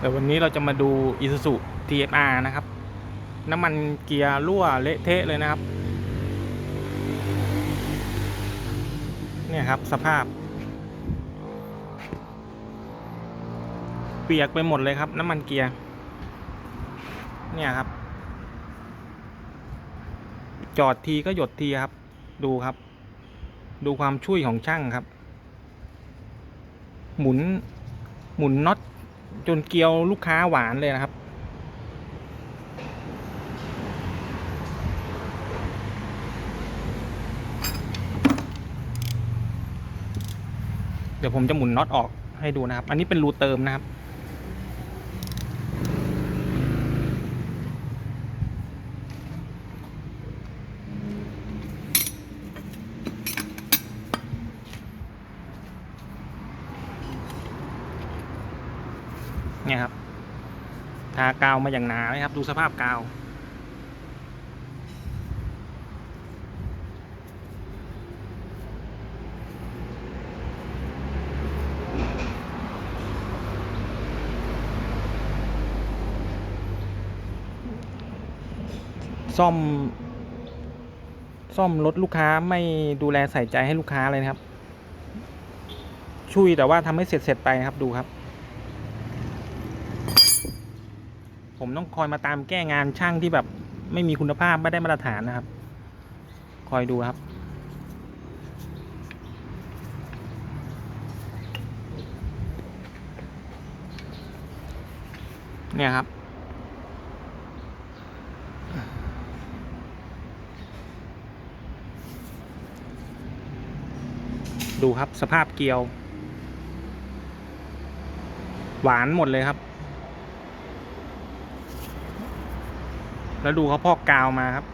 แต่วันนี้เราจะมาดู Isuzu TFR นะครับ น้ำมันเกียร์รั่วเละเทะเลยนะครับ เนี่ยครับสภาพ เปียกไปหมดเลยครับ น้ำมันเกียร์ เนี่ยครับ จอดทีก็หยดทีครับ ดูครับ ดูความช่วยของช่างครับ หมุนหมุนน็อต จนเกี๊ยวลูกค้าหวานเลยนะครับ เดี๋ยวผมจะหมุนน็อตออกให้ดูนะครับ อันนี้เป็นรูเติมนะครับ เนี่ยครับ ทากาวมาอย่างหนาเลยครับ ดูสภาพกาว ซ่อม ซ่อมรถลูกค้าไม่ดูแลใส่ใจให้ลูกค้าเลยนะครับ ช่วยแต่ว่าทำให้เสร็จเสร็จไปนะครับดูครับ ผมต้องคอยมาตามแก้งานช่างที่แบบ ไม่มีคุณภาพไม่ได้มาตรฐานนะครับ คอยดูครับ เนี่ยครับดูครับสภาพเกลียว หวานหมดเลยครับ แล้วดูเขาพอกกาวมาครับ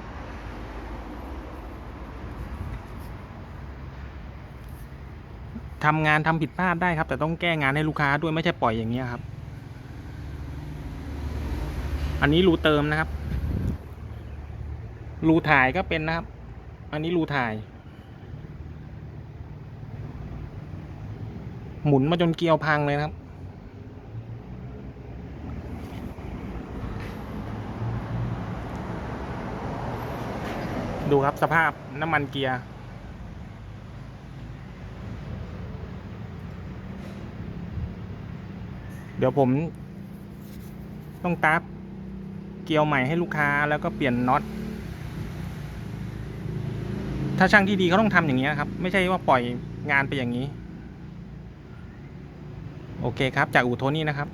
ทำงานทำผิดพลาดได้ครับ แต่ต้องแก้งานให้ลูกค้าด้วยไม่ใช่ปล่อยอย่างนี้ครับ อันนี้รูเติมนะครับ รูถ่ายก็เป็นนะครับ อันนี้รูถ่าย หมุนมาจนเกลียวพังเลยนะครับ ดูครับสภาพน้ำมันเกียร์เดี๋ยวผมต้องตับเกียวใหม่ให้ลูกค้าแล้วก็เปลี่ยนน็อต ถ้าช่างที่ดีเขาต้องทำอย่างนี้ครับ ไม่ใช่ว่าปล่อยงานไปอย่างนี้ โอเคครับ จากอู่โทนี่นะครับ